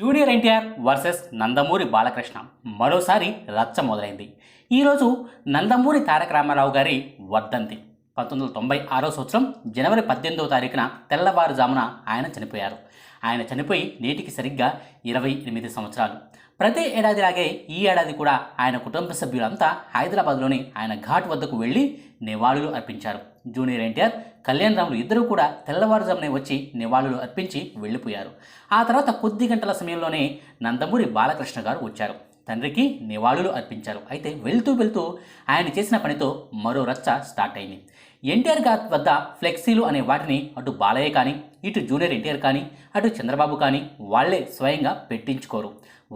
Junior NTR versus Nandamuri Balakrishna. మరోసారి రచ్చ మొదలైంది. ఈరోజు నందమూరి తారక రామారావు గారి వర్ధంతి. పంతొమ్మిది వందల తొంభై ఆరో సంవత్సరం జనవరి పద్దెనిమిదవ తారీఖున తెల్లవారుజామున ఆయన చనిపోయారు. ఆయన చనిపోయి నేటికి సరిగ్గా ఇరవై ఎనిమిది సంవత్సరాలు. ప్రతి ఏడాదిలాగే ఈ ఏడాది కూడా ఆయన కుటుంబ సభ్యులంతా హైదరాబాద్లోని ఆయన ఘాట్ వద్దకు వెళ్ళి నివాళులు అర్పించారు. జూనియర్ ఎన్టీఆర్ కళ్యాణ్ రాములు ఇద్దరూ కూడా తెల్లవారుజామునే వచ్చి నివాళులు అర్పించి వెళ్ళిపోయారు. ఆ తర్వాత కొద్ది గంటల సమయంలోనే నందమూరి బాలకృష్ణ గారు వచ్చారు. తండ్రికి నివాళులు అర్పించారు. అయితే వెళ్తూ వెళ్తూ ఆయన చేసిన పనితో మరో రచ్చ స్టార్ట్ అయింది. ఎన్టీఆర్ గారి వద్ద ఫ్లెక్సీలు అనే వాటిని అటు బాలయ్య కానీ ఇటు జూనియర్ ఎన్టీఆర్ కానీ అటు చంద్రబాబు కానీ వాళ్ళే స్వయంగా పెట్టించుకోరు.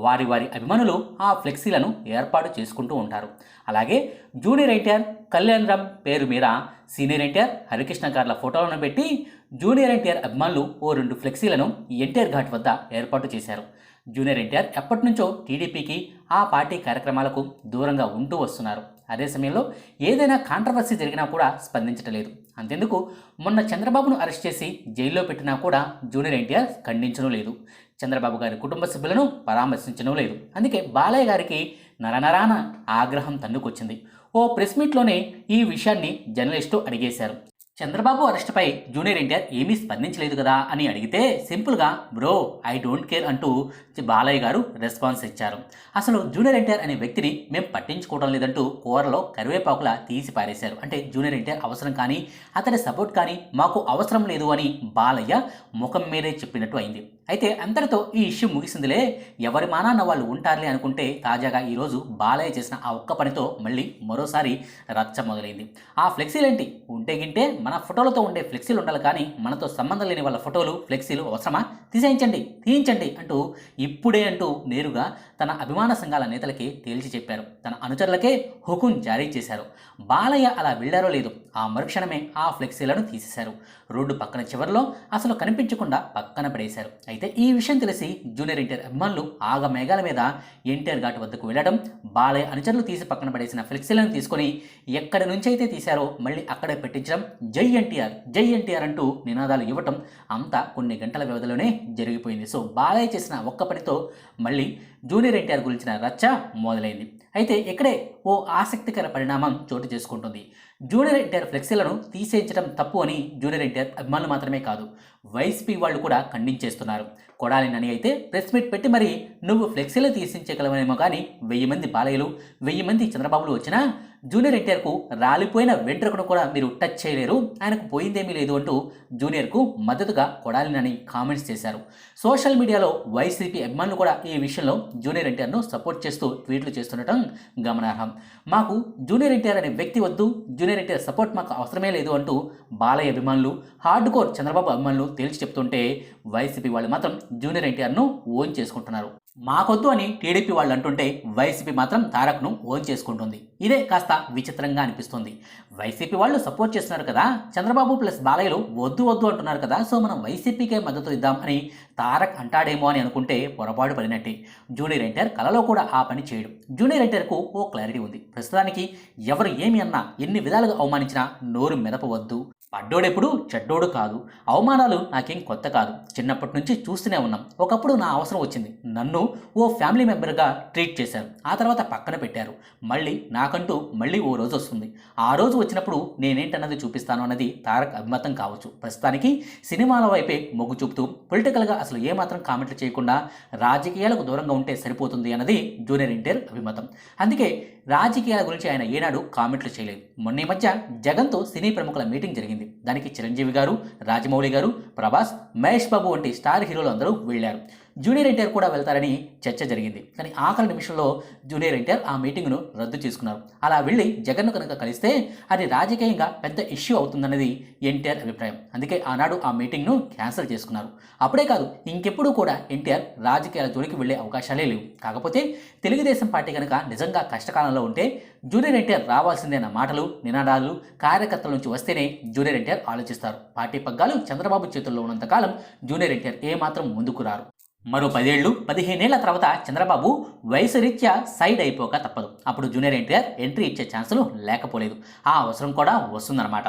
వారి వారి అభిమానులు ఆ ఫ్లెక్సీలను ఏర్పాటు చేసుకుంటూ ఉంటారు. అలాగే జూనియర్ ఎన్టీఆర్ కళ్యాణ్ రామ్ పేరు మీద సీనియర్ ఎన్టీఆర్ హరికృష్ణ గార్ల ఫోటోలను పెట్టి జూనియర్ ఎన్టీఆర్ అభిమానులు ఓ రెండు ఫ్లెక్సీలను ఎన్టీఆర్ ఘాట్ వద్ద ఏర్పాటు చేశారు. జూనియర్ ఎన్టీఆర్ ఎప్పటి నుంచో టీడీపీకి ఆ పార్టీ కార్యక్రమాలకు దూరంగా ఉంటూ వస్తున్నారు. అదే సమయంలో ఏదైనా కాంట్రవర్సీ జరిగినా కూడా స్పందించటలేదు. అంతెందుకు మొన్న చంద్రబాబును అరెస్ట్ చేసి జైల్లో పెట్టినా కూడా జూనియర్ ఎన్టీఆర్ ఖండించడం లేదు. చంద్రబాబు గారి కుటుంబ సభ్యులను పరామర్శించడం లేదు. అందుకే బాలయ్య గారికి నరనరాన ఆగ్రహం తన్నుకొచ్చింది. ఓ ప్రెస్ మీట్లోనే ఈ విషయాన్ని జర్నలిస్టు అడిగేశారు. చంద్రబాబు అరెస్ట్పై జూనియర్ ఎన్టీఆర్ ఏమీ స్పందించలేదు కదా అని అడిగితే సింపుల్గా బ్రో ఐ డోంట్ కేర్ అంటూ బాలయ్య గారు రెస్పాన్స్ ఇచ్చారు. అసలు జూనియర్ ఎన్టీఆర్ అనే వ్యక్తిని మేము పట్టించుకోవడం లేదంటూ కూరలో కరివేపాకులా తీసి పారేశారు. అంటే జూనియర్ ఎన్టీఆర్ అవసరం కానీ అతడి సపోర్ట్ కానీ మాకు అవసరం లేదు అని బాలయ్య ముఖం మీదే చెప్పినట్టు అయింది. అయితే అంతటితో ఈ ఇష్యూ ముగిసిందిలే ఎవరి మానాన్న వాళ్ళు ఉంటారులే అనుకుంటే తాజాగా ఈరోజు బాలయ్య చేసిన ఆ ఒక్క పనితో మళ్ళీ మరోసారి రచ్చ మొదలైంది. ఆ ఫ్లెక్సీలేంటి? ఉంటే గింటే మన ఫోటోలతో ఉండే ఫ్లెక్సీలు ఉండాలి కానీ మనతో సంబంధం లేని వాళ్ళ ఫోటోలు ఫ్లెక్సీలు అవసరమా? తీసేయించండి తీయించండి అంటూ ఇప్పుడే అంటూ నేరుగా తన అభిమాన సంఘాల నేతలకి తేల్చి చెప్పారు. తన అనుచరులకే హుకుం జారీ చేశారు. బాలయ్య అలా వెళ్ళారో లేదు ఆ మరుక్షణమే ఆ ఫ్లెక్సీలను తీసేశారు. రోడ్డు పక్కన చివరిలో అసలు కనిపించకుండా పక్కన పడేశారు. అయితే ఈ విషయం తెలిసి జూనియర్ ఎన్టీఆర్ అభిమానులు ఆగ మేఘాల మీద ఎన్టీఆర్ ఘాట్ వద్దకు వెళ్ళడం బాలయ్య అనుచరులు తీసి పక్కన పడేసిన ఫ్లెక్సీలను తీసుకొని ఎక్కడి నుంచి అయితే తీశారో మళ్ళీ అక్కడే పెట్టించడం జై ఎన్టీఆర్ జై ఎన్టీఆర్ అంటూ నినాదాలు ఇవ్వటం అంతా కొన్ని గంటల వ్యవధిలోనే జరిగిపోయింది. సో బాలయ్య చేసిన ఒక్క పనితో మళ్ళీ జూనియర్ ఎన్టీఆర్ గురించిన రచ్చ మొదలైంది. అయితే ఇక్కడే ఓ ఆసక్తికర పరిణామం చోటు చేసుకుంటుంది. జూనియర్ ఎన్టీఆర్ ఫ్లెక్సీలను తీసేయించడం తప్పు అని జూనియర్ ఎన్టీఆర్ అభిమానులు మాత్రమే కాదు వైసీపీ వాళ్ళు కూడా ఖండించేస్తున్నారు. కొడాలి నని అయితే ప్రెస్ మీట్ పెట్టి మరి నువ్వు ఫ్లెక్సీలు తీసించగలవనేమో కానీ వెయ్యి మంది బాలయ్యలు వెయ్యి మంది చంద్రబాబులు వచ్చినా జూనియర్ ఎన్టీఆర్కు రాలిపోయిన వెంట్రుకను కూడా మీరు టచ్ చేయలేరు. ఆయనకు పోయిందేమీ లేదు అంటూ జూనియర్కు మద్దతుగా కొడాలినని కామెంట్స్ చేశారు. సోషల్ మీడియాలో వైసీపీ అభిమానులు కూడా ఈ విషయంలో జూనియర్ ఎన్టీఆర్ను సపోర్ట్ చేస్తూ ట్వీట్లు చేస్తుండటం గమనార్హం. మాకు జూనియర్ ఎన్టీఆర్ అనే వ్యక్తి వద్దు జూనియర్ ఎన్టీఆర్ సపోర్ట్ మాకు అవసరమే లేదు అంటూ బాలయ్య అభిమానులు హార్డ్ కోర్ చంద్రబాబు అభిమానులు తేల్చి చెప్తుంటే వైసీపీ వాళ్ళు మాత్రం జూనియర్ ఎన్టీఆర్ను ఓన్ చేసుకుంటున్నారు. మాకొద్దు అని టీడీపీ వాళ్ళు అంటుంటే వైసీపీ మాత్రం తారక్ను ఓన్ చేసుకుంటుంది. ఇదే కాస్త విచిత్రంగా అనిపిస్తుంది. వైసీపీ వాళ్ళు సపోర్ట్ చేస్తున్నారు కదా చంద్రబాబు ప్లస్ బాలయ్యలు వద్దు వద్దు అంటున్నారు కదా సో మనం వైసీపీకే మద్దతు ఇద్దాం అని తారక్ అంటాడేమో అని అనుకుంటే పొరపాటు పడినట్టే. జూనియర్ ఎన్టీఆర్ కలలో కూడా ఆ పని చేయడు. జూనియర్ ఎన్టీఆర్కు ఓ క్లారిటీ ఉంది. ప్రస్తుతానికి ఎవరు ఏమి అన్నా ఎన్ని విధాలుగా అవమానించినా నోరు మెదపవద్దు. పడ్డోడెప్పుడు చెడ్డోడు కాదు. అవమానాలు నాకేం కొత్త కాదు. చిన్నప్పటి నుంచి చూస్తూనే ఉన్నాం. ఒకప్పుడు నా అవసరం వచ్చింది. నన్ను ఓ ఫ్యామిలీ మెంబర్గా ట్రీట్ చేశారు. ఆ తర్వాత పక్కన పెట్టారు. మళ్ళీ నాకంటూ మళ్ళీ ఓ రోజు వస్తుంది. ఆ రోజు వచ్చినప్పుడు నేనేంటన్నది చూపిస్తాను అన్నది తారక్ అభిమతం కావచ్చు. ప్రస్తుతానికి సినిమాల వైపే మొగ్గు చూపుతూ పొలిటికల్గా అసలు ఏమాత్రం కామెంట్లు చేయకుండా రాజకీయాలకు దూరంగా ఉంటే సరిపోతుంది అన్నది జూనియర్ ఇంటర్ అభిమతం. అందుకే రాజకీయాల గురించి ఆయన ఏనాడు కామెంట్లు చేయలేదు. మొన్న ఈ మధ్య జగన్తో సినీ ప్రముఖుల మీటింగ్ జరిగింది. దానికి చిరంజీవి గారు రాజమౌళి గారు ప్రభాస్ మహేష్ బాబు వంటి స్టార్ హీరోలు అందరూ వెళ్ళారు. జూనియర్ ఎన్టీఆర్ కూడా వెళ్తారని చర్చ జరిగింది. కానీ ఆఖరి నిమిషంలో జూనియర్ ఎన్టీఆర్ ఆ మీటింగ్ను రద్దు చేసుకున్నారు. అలా వెళ్ళి జగన్ను కనుక కలిస్తే అది రాజకీయంగా పెద్ద ఇష్యూ అవుతుందన్నది ఎన్టీఆర్ అభిప్రాయం. అందుకే ఆనాడు ఆ మీటింగ్ను క్యాన్సిల్ చేసుకున్నారు. అప్పుడే కాదు ఇంకెప్పుడు కూడా ఎన్టీఆర్ రాజకీయాల జోలికి వెళ్ళే అవకాశాలే లేవు. కాకపోతే తెలుగుదేశం పార్టీ కనుక నిజంగా కష్టకాలంలో ఉంటే జూనియర్ ఎన్టీఆర్ రావాల్సిందేన మాటలు నినాదాలు కార్యకర్తల నుంచి వస్తేనే జూనియర్ ఎన్టీఆర్ ఆలోచిస్తారు. పార్టీ పగ్గాలు చంద్రబాబు చేతుల్లో ఉన్నంతకాలం జూనియర్ ఎన్టీఆర్ ఏమాత్రం ముందుకు రారు. మరో పదేళ్ళు పదిహేనేళ్ళ తర్వాత చంద్రబాబు వయసు రీత్యా సైడ్ అయిపోక తప్పదు. అప్పుడు జూనియర్ ఎన్టీఆర్ ఎంట్రీ ఇచ్చే ఛాన్సులు లేకపోలేదు. ఆ అవసరం కూడా వస్తుందన్నమాట.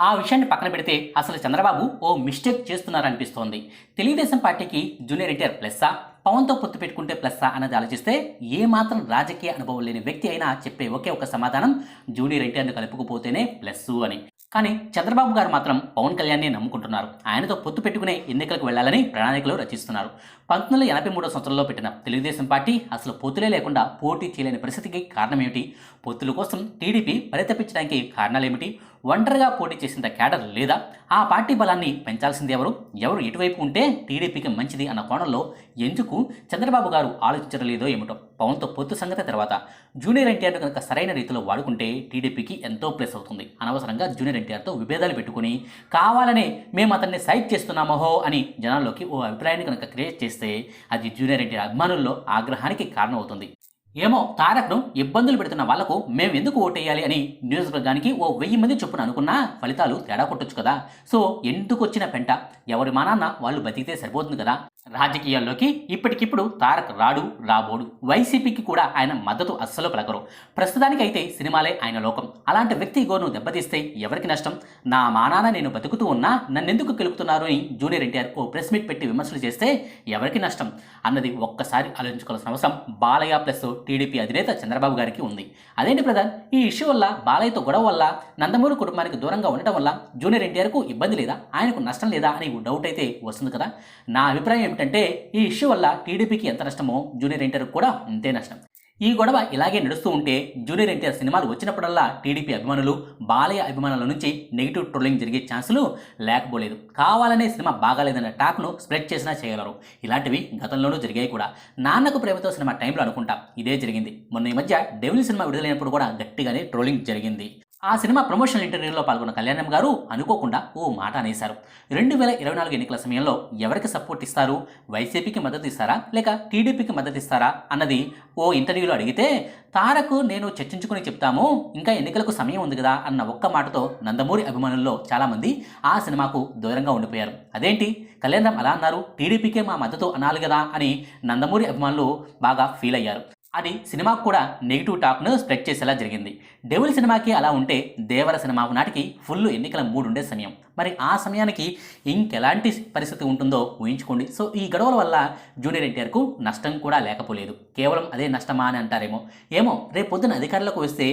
ఆ విషయాన్ని పక్కన పెడితే అసలు చంద్రబాబు ఓ మిస్టేక్ చేస్తున్నారనిపిస్తోంది. తెలుగుదేశం పార్టీకి జూనియర్ ఎన్టీఆర్ ప్లస్సా? పవన్తో పొత్తు పెట్టుకుంటే ప్లస్సా అన్నది ఆలోచిస్తే ఏ మాత్రం రాజకీయ అనుభవం లేని వ్యక్తి అయినా చెప్పే ఒకే ఒక సమాధానం జూనియర్ ఎన్టీఆర్ను కలుపుకుపోతేనే ప్లస్ అని. కానీ చంద్రబాబు గారు మాత్రం పవన్ కళ్యాణ్ని నమ్ముకుంటున్నారు. ఆయనతో పొత్తు పెట్టుకునే ఎన్నికలకు వెళ్ళాలని ప్రణాళికలు రచిస్తున్నారు. పంతొమ్మిది వందల ఎనభై మూడో సంవత్సరంలో పెట్టిన తెలుగుదేశం పార్టీ అసలు పొత్తులే లేకుండా పోటీ చేయలేని పరిస్థితికి కారణం ఏమిటి పొత్తుల కోసం టీడీపీ పరితపించడానికి కారణాలేమిటి? ఒంటరిగా పోటీ చేసేంత క్యాడర్ లేదా ఆ పార్టీ బలాన్ని పెంచాల్సింది ఎవరు? ఎవరు ఎటువైపు ఉంటే టీడీపీకి మంచిది అన్న కోణంలో ఎందుకు చంద్రబాబు గారు ఆలోచించలేదో ఏమిటో పవన్తో పొత్తు సంగతి తర్వాత. జూనియర్ ఎన్టీఆర్ను కనుక సరైన రీతిలో వాడుకుంటే టీడీపీకి ఎంతో ప్లస్ అవుతుంది. అనవసరంగా జూనియర్ ఎన్టీఆర్తో విభేదాలు పెట్టుకుని కావాలనే మేము అతన్ని సైట్ చేస్తున్నామోహో అని జనాల్లోకి ఓ అభిప్రాయాన్ని కనుక క్రియేట్ చేస్తే అది జూనియర్ ఎన్టీఆర్ అభిమానుల్లో ఆగ్రహానికి కారణమవుతుంది. ఏమో తారక్ను ఇబ్బందులు పెడుతున్న వాళ్ళకు మేము ఎందుకు ఓటేయాలి అని నియోజకవర్గానికి ఓ వెయ్యి మంది చొప్పున అనుకున్నా ఫలితాలు తేడా కొట్టొచ్చు కదా. సో ఎందుకు వచ్చిన పెంట? ఎవరి మానాన్న వాళ్ళు బతికితే సరిపోతుంది కదా. రాజకీయాల్లోకి ఇప్పటికిప్పుడు తారక్ రాడు రాబోడు వైసీపీకి కూడా ఆయన మద్దతు అస్సలు పలకరు. ప్రస్తుతానికైతే సినిమాలే ఆయన లోకం. అలాంటి వ్యక్తి గోను దెబ్బతీస్తే ఎవరికి నష్టం? నా మానాన నేను బతుకుతూ ఉన్నా నన్నెందుకు గెలుపుతున్నారు అని జూనియర్ ఎన్టీఆర్ ఓ ప్రెస్ మీట్ పెట్టి విమర్శలు చేస్తే ఎవరికి నష్టం? అన్నది ఒక్కసారి ఆలోచించుకోవాల్సిన అవసరం బాలయ్య ప్లస్ టీడీపీ అధినేత చంద్రబాబు గారికి ఉంది. అదేంటి ప్రధాన్? ఈ ఇష్యూ వల్ల బాలయ్యతో గొడవ వల్ల నందమూరి కుటుంబానికి దూరంగా ఉండటం వల్ల జూనియర్ ఎన్టీఆర్కు ఇబ్బంది లేదా? ఆయనకు నష్టం లేదా? అని డౌట్ అయితే వస్తుంది కదా. నా అభిప్రాయం ఏమిటంటే ఈ ఇష్యూ వల్ల టీడీపీకి ఎంత నష్టమో జూనియర్ ఎన్టీఆర్కి కూడా అంతే నష్టం. ఈ గొడవ ఇలాగే నడుస్తూ ఉంటే జూనియర్ ఎన్టీఆర్ సినిమాలు వచ్చినప్పుడల్లా టీడీపీ అభిమానులు బాలయ్య అభిమానుల నుంచి నెగిటివ్ ట్రోలింగ్ జరిగే ఛాన్సులు లేకపోలేదు. కావాలనే సినిమా బాగాలేదన్న టాక్ను స్ప్రెడ్ చేసినా చేయగలరు. ఇలాంటివి గతంలోనూ జరిగాయి కూడా. నాన్నకు ప్రేమతో సినిమా టైంలో అనుకుంటా ఇదే జరిగింది. మొన్న ఈ మధ్య డెవిల్ సినిమా విడుదలైనప్పుడు కూడా గట్టిగానే ట్రోలింగ్ జరిగింది. ఆ సినిమా ప్రమోషనల్ ఇంటర్వ్యూలో పాల్గొన్న కళ్యాణం గారు అనుకోకుండా ఓ మాట అనేశారు. రెండు వేల ఇరవై నాలుగు ఎన్నికల సమయంలో ఎవరికి సపోర్ట్ ఇస్తారు? వైసీపీకి మద్దతు ఇస్తారా? లేక టీడీపీకి మద్దతు ఇస్తారా? అన్నది ఓ ఇంటర్వ్యూలో అడిగితే తారకు నేను చర్చించుకుని చెప్తాము. ఇంకా ఎన్నికలకు సమయం ఉంది కదా అన్న ఒక్క మాటతో నందమూరి అభిమానుల్లో చాలామంది ఆ సినిమాకు దూరంగా ఉండిపోయారు. అదేంటి? కళ్యాణం అలా అన్నారు. టీడీపీకే మా మద్దతు అనాలి కదా అని నందమూరి అభిమానులు బాగా ఫీల్ అయ్యారు. అది సినిమాకు కూడా నెగిటివ్ టాక్ను స్ప్రెడ్ చేసేలా జరిగింది. డెవిల్ సినిమాకి అలా ఉంటే దేవర సినిమా నాటికి ఫుల్ ఎన్నికల మూడు ఉండే సమయం. మరి ఆ సమయానికి ఇంకెలాంటి పరిస్థితి ఉంటుందో ఊహించుకోండి. సో ఈ గొడవల వల్ల జూనియర్ ఎన్టీఆర్కు నష్టం కూడా లేకపోలేదు. కేవలం అదే నష్టమా అని అంటారేమో. ఏమో రేపు పొద్దున అధికారులకు వస్తే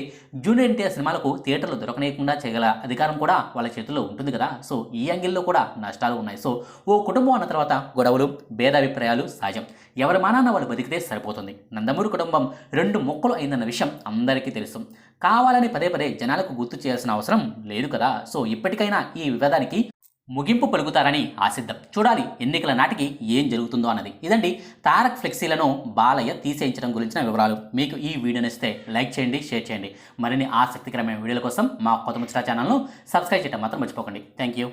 జూనియర్ ఎన్టీఆర్ సినిమాలకు థియేటర్లు దొరకనేయకుండా చేయగల అధికారం కూడా వాళ్ళ చేతుల్లో ఉంటుంది కదా. సో ఈ యాంగిల్లో కూడా నష్టాలు ఉన్నాయి. సో ఓ కుటుంబం అన్న తర్వాత గొడవలు భేదాభిప్రాయాలు సహజం. ఎవరి మానాన్న వాళ్ళు బతికితే సరిపోతుంది. నందమూరి కుటుంబం రెండు మొక్కలు అయిందన్న విషయం అందరికీ తెలుసు. కావాలని పదే పదే జనాలకు గుర్తు చేయాల్సిన అవసరం లేదు కదా. సో ఇప్పటికైనా ఈ వివాదానికి ముగింపు పలుకుతారని ఆశిద్దాం చూడాలి ఎన్నికల నాటికి ఏం జరుగుతుందో అన్నది. ఇదండి తారక్ ఫ్లెక్సీలను బాలయ్య తీసేయించడం గురించిన వివరాలు. మీకు ఈ వీడియో నచ్చితే లైక్ చేయండి షేర్ చేయండి. మరిన్ని ఆసక్తికరమైన వీడియోల కోసం మా కొత్త ముచ్చట ఛానల్ను సబ్స్క్రైబ్ చేయడం మాత్రం మర్చిపోకండి. Thank you